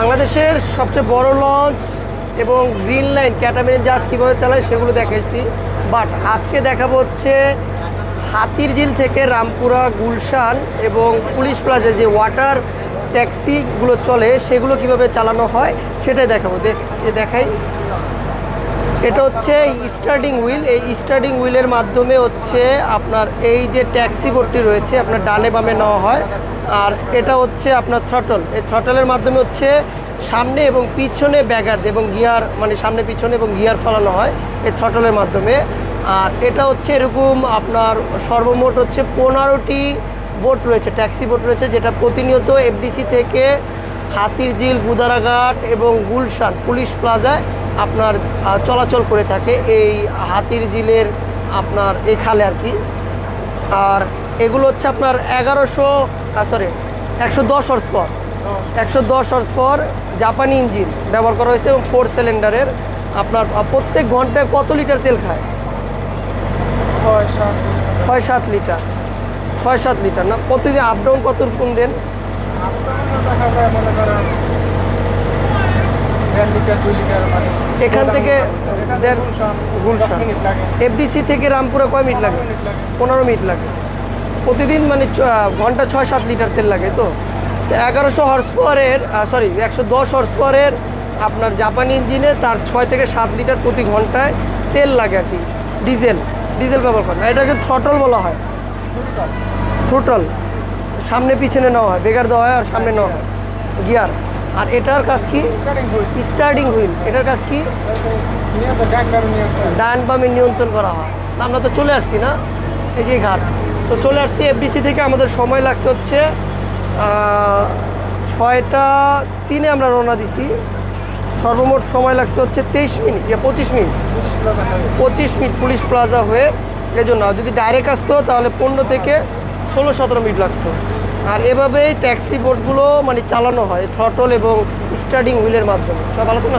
বাংলাদেশের সবচেয়ে বড় লঞ্চ এবং গ্রিন লাইন ক্যাটামেরিন জাহাজ কীভাবে চালায় সেগুলো দেখাইছি। বাট আজকে দেখাবো হচ্ছে হাতির ঝিল থেকে রামপুরা, গুলশান এবং পুলিশ প্লাজা যে ওয়াটার ট্যাক্সিগুলো চলে, সেগুলো কীভাবে চালানো হয় সেটাই দেখাবো। দেখাই। এটা হচ্ছে স্টার্টিং হুইল। এই স্টার্টিং হুইলের মাধ্যমে হচ্ছে আপনার এই যে ট্যাক্সি বোর্ডটি রয়েছে, আপনার ডানে বামে নেওয়া হয়। আর এটা হচ্ছে আপনার থ্রটল। এই থ্রটলের মাধ্যমে হচ্ছে সামনে এবং পিছনে ব্যাগার এবং গিয়ার মানে সামনে, পিছনে এবং গিয়ার ফলানো হয় এই থ্রটলের মাধ্যমে। আর এটা হচ্ছে এরকম আপনার সর্বমোট হচ্ছে পনেরোটি বোট রয়েছে, ট্যাক্সি বোট রয়েছে, যেটা প্রতিনিয়ত এফডিসি থেকে হাতির ঝিল বুদারাঘাট এবং গুলশান, পুলিশ প্লাজায় আপনার চলাচল করে থাকে এই হাতির জিলের আপনার এই খালে আর কি। আর এগুলো হচ্ছে আপনার এগারোশো সরি একশো দশ হর্স পর একশো দশ হর্স পর জাপানি ইঞ্জিন ব্যবহার করা হয়েছে এবং ফোর সিলিন্ডারের আপনার প্রত্যেক ঘন্টায় কত লিটার তেল খায়? ছয় সাত ছয় সাত লিটার। ছয় সাত লিটার না? প্রতিদিন আপ ডাউন কত রকম দেন দেখা যায় মনে করেন দেড় লিটার দুই লিটার মানে এখান থেকে দেড়- গুলশান। এফডিসি থেকে রামপুরে কয় মিনিট লাগে? পনেরো মিনিট লাগে। প্রতিদিন মানে ঘণ্টা ছয় সাত লিটার তেল লাগে তো? তো এগারোশো হর্স পাওয়ারের সরি একশো দশ হর্স পাওয়ারের আপনার জাপানি ইঞ্জিনে তার ছয় থেকে সাত লিটার প্রতি ঘন্টায় তেল লাগে আর কি। ডিজেল। ডিজেল ব্যবহার করে এটাকে থ্রটল বলা হয়। থ্রোটল। সামনে পিছনে নেওয়া হয়। বেগার দেওয়া হয় আর সামনে নেওয়া হয়। গিয়ার। আর এটার কাজ কি? স্টার্টিং হুইল এটার কাজ কি? ডান বামে নিয়ন্ত্রণ করা হয়। তা আমরা তো চলে আসছি না? এই যে ঘাট। তো চলে আসছি এফডিসি থেকে। আমাদের সময় লাগছে হচ্ছে ছয়টা তিনে আমরা রওনা দিছি। সর্বমোট সময় লাগছে হচ্ছে তেইশ মিনিট, ইয়া পঁচিশ মিনিট। পঁচিশ মিনিট পুলিশ প্লাজা হয়ে এই জন্য যদি ডাইরেক্ট আসতো তাহলে পনেরো থেকে ষোলো সতেরো মিনিট লাগতো। আর এভাবেই ট্যাক্সি বোটগুলো মানে চালানো হয় থ্রটল এবং স্টার্টিং হুইলের মাধ্যমে। সব আলোচনা